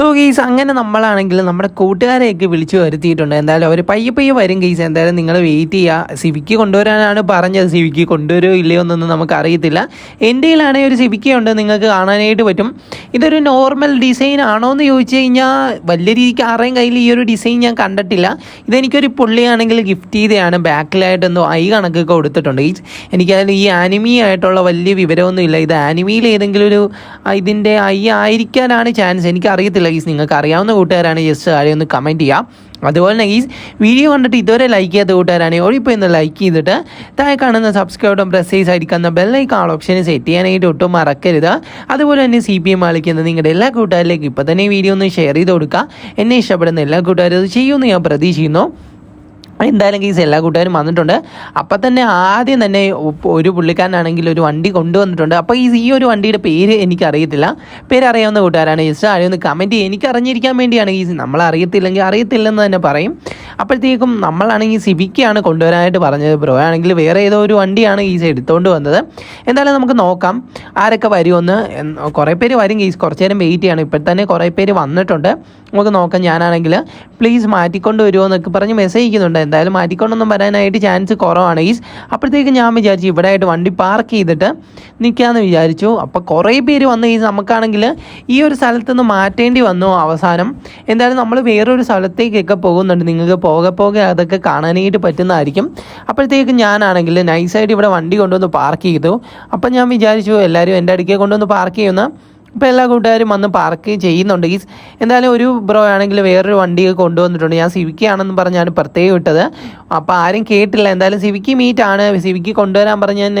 So guys അങ്ങനെ നമ്മളാണെങ്കിൽ നമ്മുടെ കൂട്ടുകാരെയൊക്കെ വിളിച്ചു വരുത്തിയിട്ടുണ്ട്. എന്തായാലും അവർ പയ്യെ പയ്യെ വരും ഗെയ്സ് എന്തായാലും നിങ്ങൾ വെയിറ്റ് ചെയ്യുക സിവിക്ക് കൊണ്ടുവരാനാണ് പറഞ്ഞത്. സിവിക്ക് കൊണ്ടുവരുമോ ഇല്ലയോ എന്നൊന്നും നമുക്ക് അറിയത്തില്ല എന്റെ കയ്യിലാണെങ്കിൽ ഒരു സിവിക്ക ഉണ്ട്. നിങ്ങൾക്ക് കാണാനായിട്ട് പറ്റും. ഇതൊരു നോർമൽ ഡിസൈൻ ആണോ എന്ന് ചോദിച്ചു കഴിഞ്ഞാൽ വലിയ രീതിക്ക് ആരെയും കയ്യിൽ ഈ ഒരു ഡിസൈൻ ഞാൻ കണ്ടിട്ടില്ല. ഇതെനിക്കൊരു പുള്ളിയാണെങ്കിൽ ഗിഫ്റ്റ് ചെയ്തതാണ്. ബാക്കിലായിട്ടെന്തോ ഐ കണക്കൊക്കെ കൊടുത്തിട്ടുണ്ട് ഈ എനിക്കതിൽ ഈ ആനിമി ആയിട്ടുള്ള വലിയ വിവരമൊന്നുമില്ല. ഇത് ആനിമിയിൽ ഏതെങ്കിലും ഒരു ഇതിന്റെ ഐ ആയിരിക്കാനാണ് ചാൻസ് എനിക്ക് ഗീസ് നിങ്ങൾക്ക് അറിയാവുന്ന കൂട്ടുകാരാണ്. ജസ്റ്റ് താഴെ ഒന്ന് കമന്റ് ചെയ്യാം. അതുപോലെ തന്നെ ഈ വീഡിയോ കണ്ടിട്ട് ഇതുവരെ ലൈക്ക് ചെയ്യാത്ത കൂട്ടുകാരാണെങ്കിൽ ഓടിപ്പോൾ ഇന്ന് ലൈക്ക് ചെയ്തിട്ട് താഴെ കാണുന്ന സബ്സ്ക്രൈബ് ബട്ടൺ പ്രസ് ചെയ്ത് അടിക്കുന്ന ആൾ ഓപ്ഷൻ സെറ്റ് ചെയ്യാനായിട്ട് ഒട്ടും മറക്കരുത്. അതുപോലെ തന്നെ സി പി എം കളിക്കുന്ന നിങ്ങളുടെ എല്ലാ കൂട്ടുകാരിലേക്കും ഇപ്പോൾ തന്നെ വീഡിയോ ഒന്ന് ഷെയർ ചെയ്ത് കൊടുക്കുക. എന്നെ ഇഷ്ടപ്പെടുന്ന എല്ലാ കൂട്ടുകാരും അത് ചെയ്യുമെന്ന് ഞാൻ പ്രതീക്ഷിക്കുന്നു. എന്തായാലും കേസ് എല്ലാ കൂട്ടുകാരും വന്നിട്ടുണ്ട്. അപ്പം തന്നെ ആദ്യം തന്നെ ഒരു പുള്ളിക്കാരനാണെങ്കിൽ ഒരു വണ്ടി കൊണ്ടുവന്നിട്ടുണ്ട്. അപ്പോൾ ഈ ഈ ഒരു വണ്ടിയുടെ പേര് എനിക്കറിയത്തില്ല. പേര് അറിയാവുന്ന കൂട്ടുകാരാണ്. ജസ്റ്റ് ആരെയൊന്ന് കമന്റ് എനിക്ക് അറിഞ്ഞിരിക്കാൻ വേണ്ടിയാണ് ഈ നമ്മൾ അറിയത്തില്ലെങ്കിൽ അറിയത്തില്ലെന്ന് തന്നെ പറയും. അപ്പോഴത്തേക്കും നമ്മളാണെങ്കിൽ സിബിക്കാണ് കൊണ്ടുവരാനായിട്ട് പറഞ്ഞത്. ബ്രോ ആണെങ്കിൽ വേറെ ഏതോ ഒരു വണ്ടിയാണ് ഈസ് എടുത്തുകൊണ്ട് വന്നത്. എന്തായാലും നമുക്ക് നോക്കാം. ആരൊക്കെ വരുമെന്ന്. കുറേ പേര് വരും ഗീസ് കുറച്ച് നേരം വെയിറ്റ് ചെയ്യണം. ഇപ്പോൾ തന്നെ കുറേ പേര് വന്നിട്ടുണ്ട്. നമുക്ക് നോക്കാം ഞാനാണെങ്കിൽ. പ്ലീസ് മാറ്റിക്കൊണ്ട് വരുമോ എന്നൊക്കെ പറഞ്ഞ് മെസ്സേജ് ചെയ്യുന്നുണ്ട് എന്തായാലും മാറ്റിക്കൊണ്ടൊന്നും വരാനായിട്ട് ചാൻസ് കുറവാണ് ഗീസ് അപ്പോഴത്തേക്ക് ഞാൻ വിചാരിച്ചു ഇവിടെ ആയിട്ട് വണ്ടി പാർക്ക് ചെയ്തിട്ട് നിൽക്കാമെന്ന് വിചാരിച്ചു. അപ്പോൾ കുറേ പേര് വന്ന് ഈ നമുക്കാണെങ്കിൽ ഈ ഒരു സ്ഥലത്ത് നിന്ന് മാറ്റേണ്ടി വന്നു അവസാനം. എന്തായാലും നമ്മൾ വേറൊരു സ്ഥലത്തേക്കൊക്കെ പോകുന്നുണ്ട്. നിങ്ങൾക്ക് പോകെ പോകെ അതൊക്കെ കാണാനായിട്ട് പറ്റുന്നതായിരിക്കും. അപ്പോഴത്തേക്ക് ഞാനാണെങ്കിൽ നൈസായിട്ട് ഇവിടെ വണ്ടി കൊണ്ടുവന്ന് പാർക്ക് ചെയ്തു. അപ്പം ഞാൻ വിചാരിച്ചു എല്ലാവരും എന്റെ അടുക്കെ കൊണ്ടുവന്ന് പാർക്ക് ചെയ്യുന്ന ഇപ്പോൾ എല്ലാ കൂട്ടുകാരും വന്ന് പാർക്ക് ചെയ്യുന്നുണ്ട്. ഈ എന്തായാലും ഒരു ബ്രോ ആണെങ്കിൽ വേറൊരു വണ്ടി കൊണ്ടുവന്നിട്ടുണ്ട്. ഞാൻ സിവിക്കി ആണെന്ന് പറഞ്ഞാണ് പ്രത്യേകം ഇട്ടത്. അപ്പോൾ ആരും കേട്ടില്ല. എന്തായാലും സിവിക്കി മീറ്റ് ആണ്. സിവിക്കി കൊണ്ടുവരാൻ പറഞ്ഞ് ഞാൻ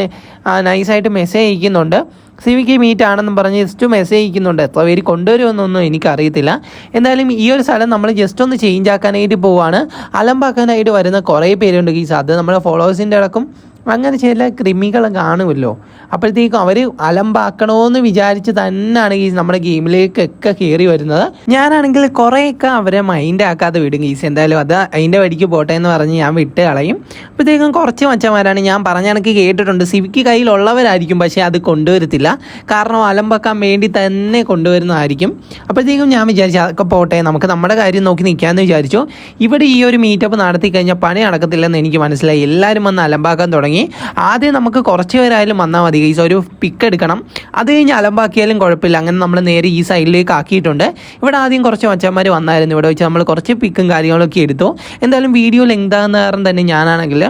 നൈസായിട്ട് മെസ്സേജ് അയക്കുന്നുണ്ട്. സിവിക്ക് മീറ്റ് ആണെന്നും പറഞ്ഞ് ജസ്റ്റ് മെസ്സേജ് അയക്കുന്നുണ്ട്. എത്ര പേര് കൊണ്ടുവരുമെന്നൊന്നും എനിക്കറിയത്തില്ല. എന്തായാലും ഈ ഒരു സ്ഥലം നമ്മൾ ജസ്റ്റ് ഒന്ന് ചേഞ്ച് ആക്കാനായിട്ട് പോവാണ്. അലമ്പാക്കാനായിട്ട് വരുന്ന കുറേ പേരുണ്ട് ഈ അത് നമ്മുടെ ഫോളോവേഴ്സിന്റെ ഇടക്കും അങ്ങനെ ചില ക്രിമികൾ കാണുമല്ലോ. അപ്പോഴത്തേക്കും അവർ അലമ്പാക്കണമെന്ന് വിചാരിച്ച് തന്നെയാണ് ഈ നമ്മുടെ ഗെയിമിലേക്കൊക്കെ കയറി വരുന്നത്. ഞാനാണെങ്കിൽ കുറേയൊക്കെ അവരെ മൈൻഡ് ആക്കാതെ വിടും ഗീസ് എന്തായാലും അത് അതിന്റെ വഴിക്ക് പോട്ടെ എന്ന് പറഞ്ഞ് ഞാൻ വിട്ട് കളയും. അപ്പോഴത്തേക്കും കുറച്ച് മച്ചന്മാരാണ് ഞാൻ പറഞ്ഞ കണക്ക് കേട്ടിട്ടുണ്ട്. സിവിക്ക് കയ്യിലുള്ളവരായിരിക്കും പക്ഷേ അത് കൊണ്ടുവരത്തില്ല. കാരണം അലമ്പാക്കാൻ വേണ്ടി തന്നെ കൊണ്ടുവരുന്നതായിരിക്കും. അപ്പോഴത്തേക്കും ഞാൻ വിചാരിച്ചു അതൊക്കെ പോട്ടെ നമുക്ക് നമ്മുടെ കാര്യം നോക്കി നിൽക്കാമെന്ന് വിചാരിച്ചു. ഇവിടെ ഈ ഒരു മീറ്റപ്പ് നടത്തി കഴിഞ്ഞാൽ പണി നടക്കത്തില്ലെന്ന് എനിക്ക് മനസ്സിലായി. എല്ലാവരും വന്ന് അലമ്പാക്കാൻ തുടങ്ങി. ആദ്യം നമുക്ക് കുറച്ച് പേരായാലും വന്നാൽ മതി. ഈ ഒരു പിക്ക് എടുക്കണം. അത് കഴിഞ്ഞ് അലമ്പാക്കിയാലും കുഴപ്പമില്ല. അങ്ങനെ നമ്മൾ നേരെ ഈ സൈഡിലേക്ക് ആക്കിയിട്ടുണ്ട്. ഇവിടെ ആദ്യം കുറച്ച് മച്ചന്മാർ വന്നായിരുന്നു. ഇവിടെ വെച്ച് നമ്മൾ കുറച്ച് പിക്കും കാര്യങ്ങളൊക്കെ എടുത്തു. എന്തായാലും വീഡിയോ ലെങ്താകുന്ന കാരണം തന്നെ ഞാനാണെങ്കിൽ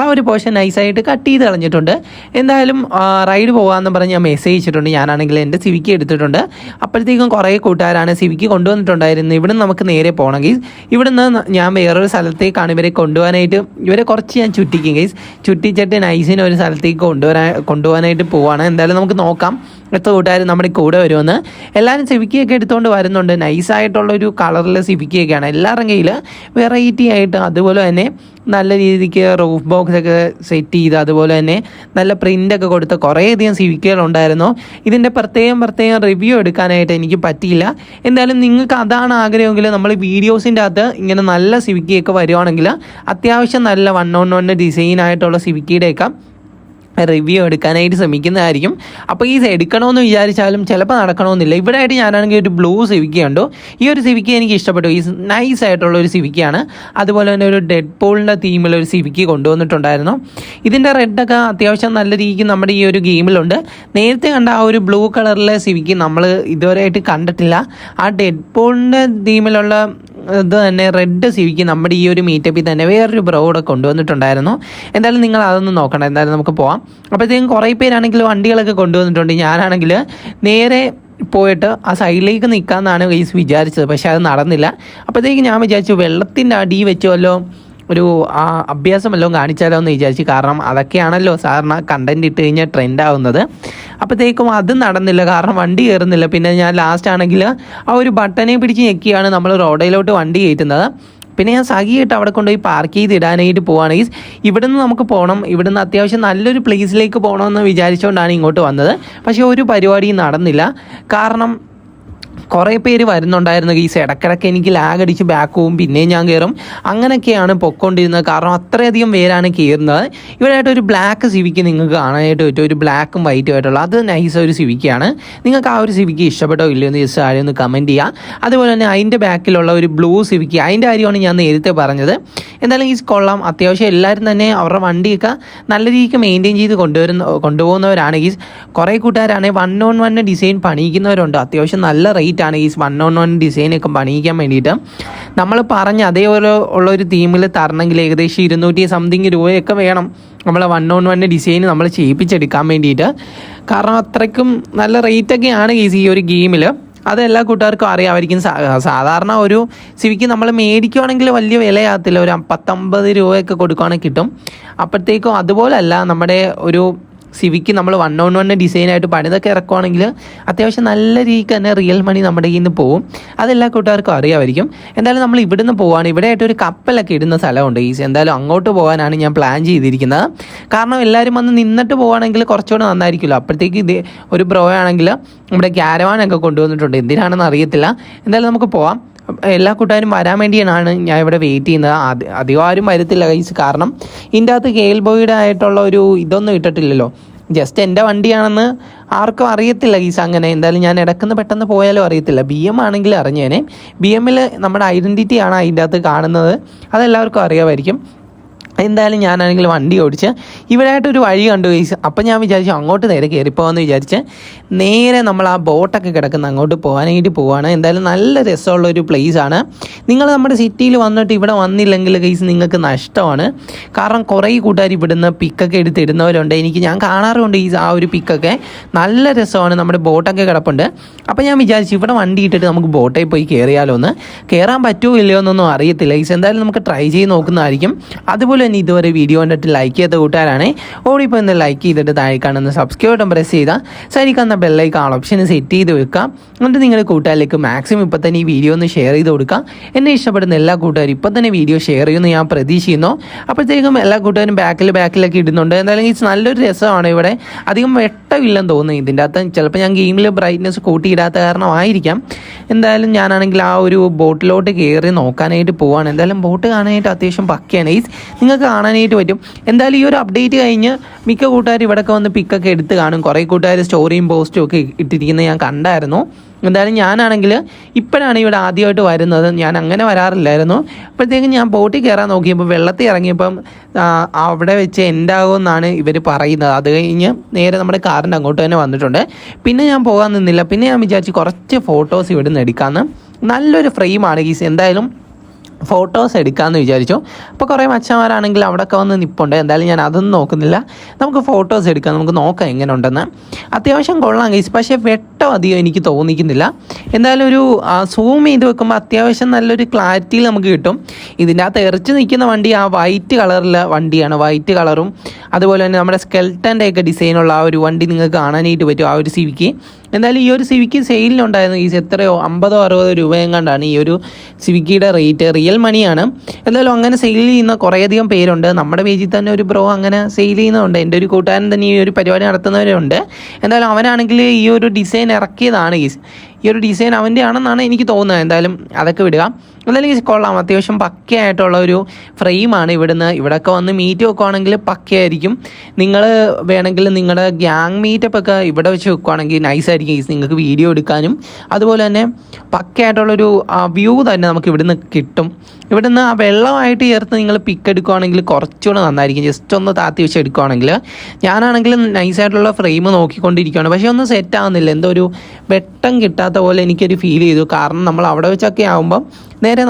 ആ ഒരു പോർഷൻ നൈസായിട്ട് കട്ട് ചെയ്ത് കളഞ്ഞിട്ടുണ്ട്. എന്തായാലും റൈഡ് പോകാമെന്ന് പറഞ്ഞ് ഞാൻ മെസ്സേജ് അയച്ചിട്ടുണ്ട് ഞാനാണെങ്കിൽ എന്റെ സിവിക്ക് എടുത്തിട്ടുണ്ട്. അപ്പോഴത്തേക്കും കുറേ കൂട്ടുകാരാണ് സിവിക്ക് കൊണ്ടുവന്നിട്ടുണ്ടായിരുന്നു ഇവിടെ നമുക്ക് നേരെ പോകണം ഗൈസ് ഇവിടുന്ന് ഞാൻ വേറൊരു സ്ഥലത്തേക്കാണ് ഇവരെ കൊണ്ടുപോകാനായിട്ട് ഇവരെ കുറച്ച് ഞാൻ ചുറ്റിക്കും ഗൈസ് ചുറ്റിച്ചിട്ട് നൈസിന് ഒരു സ്ഥലത്തേക്ക് കൊണ്ടുവരാൻ കൊണ്ടുപോകാനായിട്ട് പോവാണ്. എന്തായാലും നമുക്ക് നോക്കാം എത്ര കൂട്ടുകാർ നമ്മുടെ കൂടെ വരുമെന്ന്. എല്ലാവരും സിവിക്കിയൊക്കെ എടുത്തുകൊണ്ട് വരുന്നുണ്ട്. നൈസായിട്ടുള്ള ഒരു കളറിലെ സിവിക്കിയൊക്കെയാണ് എല്ലാവരുടെ കയ്യിൽ വെറൈറ്റി ആയിട്ട് അതുപോലെ തന്നെ നല്ല രീതിക്ക് റൂഫ് ബോക്സ് ഒക്കെ സെറ്റ് ചെയ്ത് അതുപോലെ തന്നെ നല്ല പ്രിന്റൊക്കെ കൊടുത്ത കുറേയധികം സിവിക്കുകളുണ്ടായിരുന്നു ഇതിന്റെ പ്രത്യേകം പ്രത്യേകം റിവ്യൂ എടുക്കാനായിട്ട് എനിക്ക് പറ്റിയില്ല. എന്തായാലും നിങ്ങൾക്ക് അതാണ് ആഗ്രഹമെങ്കിൽ നമ്മൾ വീഡിയോസിന്റെ അകത്ത് ഇങ്ങനെ നല്ല സിവിക്കിയൊക്കെ വരുവാണെങ്കിൽ അത്യാവശ്യം നല്ല വൺ ഓൺ വൺ ഡിസൈൻ ആയിട്ടുള്ള സിവിക്കിയുടെയൊക്കെ റിവ്യൂ എടുക്കാനായിട്ട് ശ്രമിക്കുന്നതായിരിക്കും. അപ്പോൾ ഈ എടുക്കണമെന്ന് വിചാരിച്ചാലും ചിലപ്പോൾ നടക്കണമെന്നില്ല ഇവിടെ ആയിട്ട് ഞാനാണെങ്കിൽ ഒരു ബ്ലൂ സിവിക്കയുണ്ടോ ഈ ഒരു സിവിക്ക എനിക്ക് ഇഷ്ടപ്പെട്ടു. ഈ നൈസ് ആയിട്ടുള്ള ഒരു സിവിക്കയാണ് അതുപോലെ തന്നെ ഒരു ഡെഡ് പോളിന്റെ തീമിൽ ഒരു സിവിക്ക് കൊണ്ടുവന്നിട്ടുണ്ടായിരുന്നു. ഇതിന്റെ റെഡൊക്കെ അത്യാവശ്യം നല്ല രീതിക്ക് നമ്മുടെ ഈ ഒരു ഗെയിമിലുണ്ട് നേരത്തെ കണ്ട ആ ഒരു ബ്ലൂ കളറിലെ സിവിക്ക് നമ്മൾ ഇതുവരെയായിട്ട് കണ്ടിട്ടില്ല. ആ ഡെഡ് പോളിന്റെ തീമിലുള്ള ഇത് തന്നെ റെഡ് സിവിക്ക് നമ്മുടെ ഈ ഒരു മീറ്റപ്പിൽ തന്നെ വേറൊരു ബ്രോ കൂടെ കൊണ്ടുവന്നിട്ടുണ്ടായിരുന്നു. എന്തായാലും നിങ്ങൾ അതൊന്ന് നോക്കണ്ട എന്തായാലും നമുക്ക് പോവാം. അപ്പോഴത്തേക്കും കുറേ പേരാണെങ്കിൽ വണ്ടികളൊക്കെ കൊണ്ടുവന്നിട്ടുണ്ട്. ഞാനാണെങ്കിൽ നേരെ പോയിട്ട് ആ സൈഡിലേക്ക് നിൽക്കാമെന്നാണ് ഗൈസ് വിചാരിച്ചത്. പക്ഷേ അത് നടന്നില്ല. അപ്പോഴത്തേക്ക് ഞാൻ വിചാരിച്ചു വെള്ളത്തിന്റെ അടി വെച്ച് ഒരു ആ അഭ്യാസം വല്ലതും കാണിച്ചാലോ എന്ന് വിചാരിച്ചു കാരണം അതൊക്കെയാണല്ലോ സാറിന് കണ്ടന്റ് ഇട്ട് കഴിഞ്ഞാൽ ട്രെൻഡ് ആവുന്നത്. അപ്പോഴത്തേക്കും അത് നടന്നില്ല. കാരണം വണ്ടി കയറുന്നില്ല. പിന്നെ ഞാൻ ലാസ്റ്റ് ആണെങ്കിൽ ആ ഒരു ബട്ടനെ പിടിച്ച് ഞെക്കിയാണ് നമ്മൾ റോഡിലോട്ട് വണ്ടി കയറ്റുന്നത്. പിന്നെ ഞാൻ സഹിയായിട്ട് അവിടെ കൊണ്ടുപോയി പാർക്ക് ചെയ്തിടാനായിട്ട് പോവുകയാണെങ്കിൽ ഇവിടെ നിന്ന് നമുക്ക് പോകണം ഇവിടെ നിന്ന് അത്യാവശ്യം നല്ലൊരു പ്ലേസിലേക്ക് പോകണമെന്ന് വിചാരിച്ചുകൊണ്ടാണ് ഇങ്ങോട്ട് വന്നത്. പക്ഷേ ഒരു പരിപാടിയും നടന്നില്ല. കാരണം കുറേ പേര് വരുന്നുണ്ടായിരുന്നു ഗീസ് ഇടക്കിടക്ക് എനിക്ക് ലാഗ് അടിച്ച് ബാക്ക് പോവും പിന്നെയും ഞാൻ കയറും അങ്ങനെയൊക്കെയാണ് പൊക്കൊണ്ടിരുന്നത് കാരണം അത്രയധികം പേരാണ് കയറുന്നത് ഇവിടെയായിട്ട് ഒരു ബ്ലാക്ക് സിവിക്ക് നിങ്ങൾക്ക് കാണാനായിട്ട് പറ്റും. ഒരു ബ്ലാക്കും വൈറ്റും ആയിട്ടുള്ള അത് നൈസ് ഒരു സിവിക്കാണ്. നിങ്ങൾക്ക് ആ ഒരു സിവിക്ക് ഇഷ്ടപ്പെട്ടോ ഇല്ലയോ എന്ന് ജസ്റ്റ് ആരെയും ഒന്ന് കമന്റ് ചെയ്യുക അതുപോലെ തന്നെ അതിന്റെ ബാക്കിലുള്ള ഒരു ബ്ലൂ സിവിക്ക് അതിന്റെ കാര്യമാണ് ഞാൻ നേരത്തെ പറഞ്ഞത്. എന്തായാലും ഈ കൊള്ളാം. അത്യാവശ്യം എല്ലാവരും തന്നെ അവരുടെ വണ്ടിയൊക്കെ നല്ല രീതിക്ക് മെയിന്റെയിൻ ചെയ്ത് കൊണ്ടുവരുന്ന കൊണ്ടുപോകുന്നവരാണ്. ഈ കുറേ കൂട്ടുകാരാണെങ്കിൽ വൺ ഓൺ വൺ ഡിസൈൻ പണിയിക്കുന്നവരുണ്ട്. അത്യാവശ്യം നല്ല റേറ്റ് ആണ്. ഈ വൺ ഓൺ വൺ ഡിസൈനൊക്കെ പണിയിക്കാൻ വേണ്ടിയിട്ട്. നമ്മൾ പറഞ്ഞ അതേപോലെ ഉള്ള ഒരു തീമിൽ തരണമെങ്കിൽ ഏകദേശം ഇരുന്നൂറ്റി സംതിങ് രൂപയൊക്കെ വേണം നമ്മൾ വൺ ഓൺ വൺ ഡിസൈൻ നമ്മൾ ചെയ്യിപ്പിച്ചെടുക്കാൻ വേണ്ടിയിട്ട്. കാരണം അത്രയ്ക്കും നല്ല റേറ്റൊക്കെയാണ് ഈ ഈ ഒരു ഗെയിമിൽ അത് എല്ലാ കൂട്ടുകാർക്കും അറിയാമായിരിക്കും. സാധാരണ ഒരു സിവിക്ക് നമ്മൾ മേടിക്കുവാണെങ്കിൽ വലിയ വിലയാകത്തില്ല. ഒരു പത്തൊമ്പത് രൂപയൊക്കെ കൊടുക്കുവാണെങ്കിൽ കിട്ടും. അപ്പോഴത്തേക്കും അതുപോലല്ല നമ്മുടെ ഒരു സിവിക്ക് നമ്മൾ വൺ ഓൺ വൺ ഡിസൈനായിട്ട് പണിതൊക്കെ ഇറക്കുവാണെങ്കിൽ അത്യാവശ്യം നല്ല രീതിക്ക് തന്നെ റിയൽ മണി നമ്മുടെ കയ്യിൽ നിന്ന് പോവും. അതെല്ലാ കൂട്ടുകാർക്കും അറിയാമായിരിക്കും. എന്തായാലും നമ്മൾ ഇവിടുന്ന് പോവാണ്. ഇവിടെ ആയിട്ട് ഒരു കപ്പലൊക്കെ ഇടുന്ന സ്ഥലമുണ്ട് ഈ എന്തായാലും അങ്ങോട്ട് പോകാനാണ് ഞാൻ പ്ലാൻ ചെയ്തിരിക്കുന്നത്. കാരണം എല്ലാവരും വന്ന് നിന്നിട്ട് പോവുകയാണെങ്കിൽ കുറച്ചുകൂടെ നന്നായിരിക്കുമല്ലോ. അപ്പോഴത്തേക്ക് ഇത് ഒരു ബ്രോ ആണെങ്കിൽ നമ്മുടെ ക്യാരവാനൊക്കെ കൊണ്ടുവന്നിട്ടുണ്ട്. എന്തിനാണെന്ന് അറിയത്തില്ല. എന്തായാലും നമുക്ക് പോവാം. എല്ലാ കൂട്ടുകാരും വരാൻ വേണ്ടിയാണ് ഞാൻ ഇവിടെ വെയിറ്റ് ചെയ്യുന്നത്. അധി- അധികം ആരും വരത്തില്ല കൈസ് കാരണം ഇതിന്റെ അകത്ത് കെ എൽ ബോയുടെ ആയിട്ടുള്ള ഒരു ഇതൊന്നും ഇട്ടിട്ടില്ലല്ലോ. ജസ്റ്റ് എന്റെ വണ്ടിയാണെന്ന് ആർക്കും അറിയത്തില്ല ഗീസ് അങ്ങനെ. എന്തായാലും ഞാൻ ഇടക്കുന്ന പെട്ടെന്ന് പോയാലും അറിയത്തില്ല. ബി എം ആണെങ്കിൽ അറിഞ്ഞേനെ. ബി എമ്മിൽ നമ്മുടെ ഐഡന്റിറ്റിയാണ് അതിന്റെ അകത്ത് കാണുന്നത്. അതെല്ലാവർക്കും അറിയാമായിരിക്കും. എന്തായാലും ഞാനാണെങ്കിൽ വണ്ടി ഓടിച്ച് ഒരു വഴി കണ്ടു ഗൈസ് അപ്പം ഞാൻ വിചാരിച്ചു അങ്ങോട്ട് നേരെ കയറിപ്പോകാമെന്ന് വിചാരിച്ച് നേരെ നമ്മൾ ആ ബോട്ടൊക്കെ കിടക്കുന്ന അങ്ങോട്ട് പോകാനായിട്ട് പോവാണ്. എന്തായാലും നല്ല രസമുള്ള ഒരു പ്ലേസ് ആണ്. നിങ്ങൾ നമ്മുടെ സിറ്റിയിൽ വന്നിട്ട് ഇവിടെ വന്നില്ലെങ്കിൽ ഗൈസ് നിങ്ങൾക്ക് നഷ്ടമാണ്. കാരണം കുറേ കൂട്ടുകാർ ഇവിടുന്ന് പിക്കൊക്കെ എടുത്തിടുന്നവരുണ്ട് എനിക്ക് ഞാൻ കാണാറുണ്ട് ഈ ആ ഒരു പിക്കൊക്കെ നല്ല രസമാണ്. നമ്മുടെ ബോട്ടൊക്കെ കിടപ്പുണ്ട്. അപ്പം ഞാൻ വിചാരിച്ചു ഇവിടെ വണ്ടി ഇട്ടിട്ട് നമുക്ക് ബോട്ടിൽ പോയി കയറിയാലോ എന്ന് കയറാൻ പറ്റുമോ ഇല്ലയോ എന്നൊന്നും അറിയത്തില്ല ഗൈസ് എന്തായാലും നമുക്ക് ട്രൈ ചെയ്ത് നോക്കുന്നതായിരിക്കും. അതുപോലെ തന്നെ ഇതുവരെ വീഡിയോ കണ്ടിട്ട് ലൈക്ക് ചെയ്ത കൂട്ടുകാരാണ് ഓടിപ്പോൾ ഒന്ന് ലൈക്ക് ചെയ്തിട്ട് താഴെ കാണുന്ന സബ്സ്ക്രൈബ് ബട്ടൺ പ്രസ് ചെയ്താൽ ശരിക്കുന്ന ബെല്ലൈക്ക് ആൾ ഓപ്ഷൻ സെറ്റ് ചെയ്ത് വെക്കുക. എന്നിട്ട് നിങ്ങളുടെ കൂട്ടുകാരിലേക്ക് മാക്സിമം ഇപ്പോൾ തന്നെ ഈ വീഡിയോ ഒന്ന് ഷെയർ ചെയ്ത് കൊടുക്കുക. എന്നെ ഇഷ്ടപ്പെടുന്ന എല്ലാ കൂട്ടുകാരും ഇപ്പോൾ തന്നെ വീഡിയോ ഷെയർ ചെയ്യുമെന്ന് ഞാൻ പ്രതീക്ഷിക്കുന്നു. അപ്പോഴത്തേക്കും എല്ലാ കൂട്ടുകാരും ബാക്കിൽ ബാക്കിലൊക്കെ ഇടുന്നുണ്ട്. എന്തായാലും ഇത് നല്ലൊരു രസമാണ് ഇവിടെ. അധികം വെട്ടമില്ലെന്ന് തോന്നുന്നു ഇതിന്റെ അകത്ത്. ചിലപ്പോൾ ഞാൻ ഗെയിമിൽ ബ്രൈറ്റ്നസ് കൂട്ടിയിടാത്ത കാരണമായിരിക്കാം. എന്തായാലും ഞാനാണെങ്കിൽ ആ ഒരു ബോട്ടിലോട്ട് കയറി നോക്കാനായിട്ട് പോവാണ്. എന്തായാലും ബോട്ട് കാണാനായിട്ട് അത്യാവശ്യം പക്കയാണ്. ഈ നിങ്ങൾക്ക് കാണാനായിട്ട് പറ്റും. എന്തായാലും ഈ ഒരു അപ്ഡേറ്റ് കഴിഞ്ഞ് മിക്ക കൂട്ടുകാർ ഇവിടെയൊക്കെ വന്ന് പിക്കൊക്കെ എടുത്ത് കാണും. കുറേ കൂട്ടുകാർ സ്റ്റോറിയും പോസ്റ്റും ഒക്കെ ഇട്ടിരിക്കുന്നത് ഞാൻ കണ്ടായിരുന്നു. എന്തായാലും ഞാനാണെങ്കിൽ ഇപ്പോഴാണ് ഇവിടെ ആദ്യമായിട്ട് വരുന്നത്. ഞാൻ അങ്ങനെ വരാറില്ലായിരുന്നു. അപ്പോഴത്തേക്കും ഞാൻ ബോട്ടിൽ കയറാൻ നോക്കിയപ്പോൾ വെള്ളത്തിൽ ഇറങ്ങിയപ്പം അവിടെ വെച്ച് എന്റെ എന്നാണ് ഇവർ പറയുന്നത്. അത് കഴിഞ്ഞ് നേരെ നമ്മുടെ കാറിന്റെ അങ്ങോട്ട് തന്നെ വന്നിട്ടുണ്ട്. പിന്നെ ഞാൻ പോകാൻ നിന്നില്ല. പിന്നെ ഞാൻ വിചാരിച്ച് കുറച്ച് ഫോട്ടോസ് ഇവിടെ നിന്ന് എടുക്കാമെന്ന് നല്ലൊരു ഫ്രെയിമാണ് ഗീസ് എന്തായാലും ഫോട്ടോസ് എടുക്കാമെന്ന് വിചാരിച്ചു. അപ്പോൾ കുറേ മച്ചന്മാരാണെങ്കിൽ അവിടെയൊക്കെ വന്ന് നിൽപ്പുണ്ട് എന്തായാലും ഞാൻ അതൊന്നും നോക്കുന്നില്ല. നമുക്ക് ഫോട്ടോസ് എടുക്കാം. നമുക്ക് നോക്കാം എങ്ങനെ ഉണ്ടെന്ന് അത്യാവശ്യം കൊള്ളാം ഗൈസ് പക്ഷേ വെട്ടോ അധികം എനിക്ക് തോന്നിക്കുന്നില്ല. എന്തായാലും ഒരു സൂം ചെയ്ത് വെക്കുമ്പോൾ അത്യാവശ്യം നല്ലൊരു ക്ലാരിറ്റിയിൽ നമുക്ക് കിട്ടും. ഇതിന്റെ അകത്ത് എറിച്ച് നിൽക്കുന്ന വണ്ടി ആ വൈറ്റ് കളറിലെ വണ്ടിയാണ്. വൈറ്റ് കളറും അതുപോലെ തന്നെ നമ്മുടെ സ്കെൽട്ടന്റെ ഒക്കെ ഡിസൈനുള്ള ആ ഒരു വണ്ടി നിങ്ങൾക്ക് കാണാനായിട്ട് പറ്റും ആ ഒരു സിവിക്ക്. എന്തായാലും ഈ ഒരു സിവിക്ക് സെയിലിനുണ്ടായിരുന്നു ഈ എത്രയോ അമ്പതോ അറുപതോ കണ്ടാണ് ഈ ഒരു സിവിക്കിയുടെ റേറ്റ് റിയൽ മണിയാണ് എന്തായാലും അങ്ങനെ സെയിൽ ചെയ്യുന്ന കുറേയധികം പേരുണ്ട്. നമ്മുടെ പേജിൽ തന്നെ ഒരു ബ്രോ അങ്ങനെ സെയിൽ ചെയ്യുന്നുണ്ട് എന്റെ ഒരു കൂട്ടുകാരൻ തന്നെ ഈ ഒരു പരിപാടി നടത്തുന്നവരുണ്ട്. എന്തായാലും അവനാണെങ്കിൽ ഈ ഒരു ഡിസൈൻ ഇറക്കിയതാണ് ഈ ഈ ഒരു ഡിസൈൻ അവന്റെ ആണെന്നാണ് എനിക്ക് തോന്നുന്നത്. എന്തായാലും അതൊക്കെ വിടുക. എന്തായാലും കൊള്ളാം. അത്യാവശ്യം പക്കയായിട്ടുള്ള ഒരു ഫ്രെയിമാണ് ഇവിടുന്ന്. ഇവിടെയൊക്കെ വന്ന് മീറ്റ് വെക്കുവാണെങ്കിൽ പക്കയായിരിക്കും. നിങ്ങൾ വേണമെങ്കിൽ നിങ്ങളുടെ ഗ്യാങ് മീറ്റപ്പ് ഒക്കെ ഇവിടെ വെച്ച് വെക്കുവാണെങ്കിൽ നൈസ് ആയിരിക്കും ഈ നിങ്ങൾക്ക് വീഡിയോ എടുക്കാനും. അതുപോലെ തന്നെ പക്കയായിട്ടുള്ളൊരു വ്യൂ തന്നെ നമുക്ക് ഇവിടുന്ന് കിട്ടും. ഇവിടുന്ന് ആ വെള്ളമായിട്ട് ചേർത്ത് നിങ്ങൾ പിക്ക് എടുക്കുവാണെങ്കിൽ കുറച്ചുകൂടെ നന്നായിരിക്കും. ജസ്റ്റ് ഒന്ന് താത്തി വെച്ച് എടുക്കുവാണെങ്കിൽ. ഞാനാണെങ്കിൽ നൈസായിട്ടുള്ള ഫ്രെയിം നോക്കിക്കൊണ്ടിരിക്കുകയാണ് പക്ഷേ ഒന്നും സെറ്റ് ആവുന്നില്ല. എന്തോ ഒരു വെട്ടം കിട്ടാത്ത പോലെ എനിക്കൊരു ഫീൽ ചെയ്തു. കാരണം നമ്മൾ അവിടെ വെച്ചൊക്കെ ആകുമ്പം നേരെ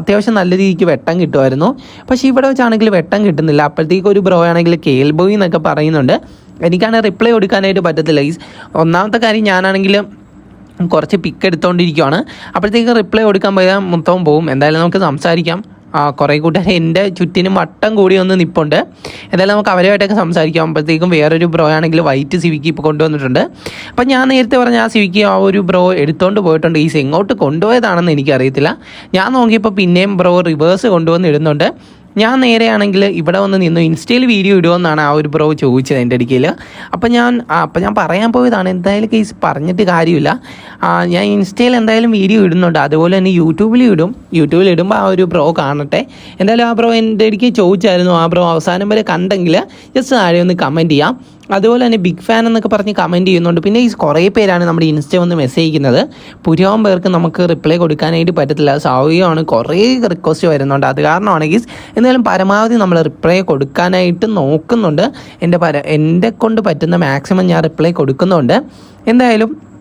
അത്യാവശ്യം നല്ല രീതിക്ക് വെട്ടം കിട്ടുമായിരുന്നു. പക്ഷേ ഇവിടെ വെച്ചാണെങ്കിൽ വെട്ടം കിട്ടുന്നില്ല. അപ്പോഴത്തേക്ക് ഒരു ബ്രോ ആണെങ്കിൽ കേൽബോയ് എന്നൊക്കെ പറയുന്നുണ്ട്. എനിക്കാണെങ്കിൽ റിപ്ലൈ കൊടുക്കാനായിട്ട് പറ്റത്തില്ല. ഈ ഒന്നാമത്തെ കാര്യം ഞാനാണെങ്കിൽ കുറച്ച് പിക്ക് എടുത്തുകൊണ്ടിരിക്കുകയാണ് അപ്പോഴത്തേക്ക് റിപ്ലൈ കൊടുക്കാൻ പോയാൽ മൊത്തം പോവും. എന്തായാലും നമുക്ക് സംസാരിക്കാം. കുറേ കൂട്ടുകാർ എന്റെ ചുറ്റിന് വട്ടം കൂടി ഒന്ന് നിപ്പുണ്ട്. എന്തായാലും നമുക്ക് അവരുമായിട്ടൊക്കെ സംസാരിക്കാം അപ്പോഴത്തേക്കും വേറൊരു ബ്രോ ആണെങ്കിൽ വൈറ്റ് സിവിക്ക് ഇപ്പോൾ കൊണ്ടുവന്നിട്ടുണ്ട്. അപ്പം ഞാൻ നേരത്തെ പറഞ്ഞ ആ സിവിക്ക് ആ ഒരു ബ്രോ എടുത്തുകൊണ്ട് പോയിട്ടുണ്ട്. ഈ എങ്ങോട്ട് കൊണ്ടുപോയതാണെന്ന് എനിക്കറിയത്തില്ല. ഞാൻ നോക്കിയപ്പോൾ പിന്നെയും ബ്രോ റിവേഴ്സ് കൊണ്ടുവന്ന് ഇടുന്നുണ്ട്. ഞാൻ നേരെയാണെങ്കിൽ ഇവിടെ വന്ന് നിന്നു ഇൻസ്റ്റയിൽ വീഡിയോ ഇടുമെന്നാണ് ആ ഒരു ബ്രോ ചോദിച്ചത് എന്റെ ഇടയ്ക്കിൽ അപ്പം ഞാൻ അപ്പം ഞാൻ പറയാൻ പോയതാണ് എന്തായാലും കേസ് പറഞ്ഞിട്ട് കാര്യമില്ല. ഞാൻ ഇൻസ്റ്റയിൽ എന്തായാലും വീഡിയോ ഇടുന്നുണ്ട്. അതുപോലെ തന്നെ യൂട്യൂബിൽ ഇടും. യൂട്യൂബിൽ ഇടുമ്പോൾ ആ ഒരു ബ്രോ കാണട്ടെ. എന്തായാലും ആ ബ്രോ എന്റെ ഇടയ്ക്ക് ചോദിച്ചായിരുന്നു. ആ ബ്രോ അവസാനം വരെ കണ്ടെങ്കിൽ ജസ്റ്റ് താഴെ ഒന്ന് കമന്റ് ചെയ്യാം. അതുപോലെ തന്നെ ബിഗ് ഫാൻ എന്നൊക്കെ പറഞ്ഞ് കമന്റ് ചെയ്യുന്നുണ്ട്. പിന്നെ ഈ കുറേ പേരാണ് നമ്മുടെ ഇൻസ്റ്റ വന്ന് മെസ്സേജ് അയക്കുന്നത്. പുരോഗം പേർക്ക് നമുക്ക് റിപ്ലൈ കൊടുക്കാനായിട്ട് പറ്റത്തില്ല. സ്വാഭാവികമാണ്. കുറേ റിക്വസ്റ്റ് വരുന്നുണ്ട്. അത് കാരണമാണെങ്കിൽ എന്തായാലും പരമാവധി നമ്മൾ റിപ്ലൈ കൊടുക്കാനായിട്ട് നോക്കുന്നുണ്ട്. എന്റെ പര എന്റെ കൊണ്ട് പറ്റുന്ന മാക്സിമം ഞാൻ റിപ്ലൈ കൊടുക്കുന്നുണ്ട്. എന്തായാലും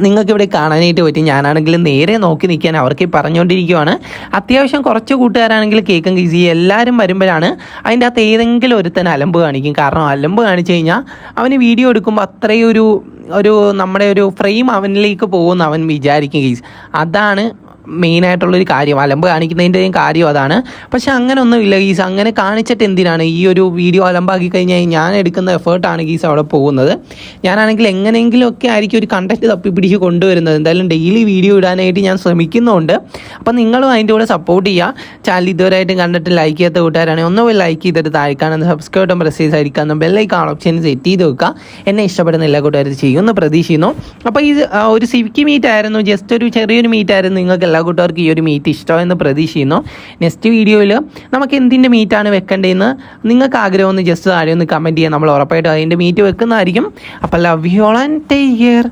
നിങ്ങൾക്ക് ഇവിടെ കാണാനായിട്ട് പറ്റും. ഞാനാണെങ്കിൽ നേരെ നോക്കി നിൽക്കാൻ അവർക്ക് പറഞ്ഞുകൊണ്ടിരിക്കുവാണ്. അത്യാവശ്യം കുറച്ച് കൂട്ടുകാരാണെങ്കിൽ കേൾക്കും ഈസി എല്ലാവരും വരുമ്പോഴാണ് അതിന്റെ അകത്ത് ഏതെങ്കിലും ഒരുത്തൻ അലമ്പ് കാണിക്കും. കാരണം അലമ്പ് കാണിച്ചു കഴിഞ്ഞാൽ അവന് വീഡിയോ എടുക്കുമ്പോൾ അത്രയും ഒരു ഒരു നമ്മുടെ ഒരു ഫ്രെയിം അവനിലേക്ക് പോകുമെന്ന് അവൻ വിചാരിക്കും ഗീസ് അതാണ് മെയിനായിട്ടുള്ളൊരു കാര്യം. അലമ്പ് കാണിക്കുന്നതിന്റെയും കാര്യം അതാണ്. പക്ഷെ അങ്ങനെ ഒന്നുമില്ല ഗീസ്. അങ്ങനെ കാണിച്ചിട്ട് എന്തിനാണ് ഈ ഒരു വീഡിയോ അലമ്പാക്കി കഴിഞ്ഞാൽ ഞാൻ എടുക്കുന്ന എഫേർട്ടാണ് ഗീസ് അവിടെ പോകുന്നത്. ഞാനാണെങ്കിൽ എങ്ങനെയെങ്കിലുമൊക്കെ ആയിരിക്കും ഒരു കണ്ടന്റ് തപ്പിപ്പിടിച്ച് കൊണ്ടുവരുന്നത്. എന്തായാലും ഡെയിലി വീഡിയോ ഇടാനായിട്ട് ഞാൻ ശ്രമിക്കുന്നുണ്ട്. അപ്പം നിങ്ങളും അതിന്റെ കൂടെ സപ്പോർട്ട് ചെയ്യുക ചാനൽ ഇതുവരെയായിട്ടും കണ്ടിട്ട് ലൈക്ക് ചെയ്യാത്ത കൂട്ടുകാരാണെങ്കിൽ ഒന്ന് പോയി ലൈക്ക് ചെയ്തിട്ട് താഴെ കാണുന്ന subscribe button press bell icon option set ചെയ്ത് വെക്കുക. എന്നെ ഇഷ്ടപ്പെടുന്ന എല്ലാ കൂട്ടുകാരും ചെയ്യുമെന്ന് പ്രതീക്ഷിക്കുന്നു. അപ്പോൾ ഈ ഒരു സിവിക്ക് മീറ്റ് ആയിരുന്നു. ജസ്റ്റ് ഒരു ചെറിയൊരു മീറ്റ് ആയിരുന്നു. നിങ്ങൾക്ക് എല്ലാ കൂട്ടുകാർക്കും ഈ ഒരു മീറ്റ് ഇഷ്ടമെന്ന് പ്രതീക്ഷിക്കുന്നു. നെക്സ്റ്റ് വീഡിയോയിൽ നമുക്ക് എന്തിന്റെ മീറ്റാണ് വെക്കേണ്ടതെന്ന് നിങ്ങൾക്ക് ആഗ്രഹം ഒന്ന് ജസ്റ്റ് താഴെ ഒന്ന് കമന്റ് ചെയ്യാം. നമ്മൾ ഉറപ്പായിട്ടും അതിന്റെ മീറ്റ് വെക്കുന്നതായിരിക്കും. അപ്പോൾ love you all and take care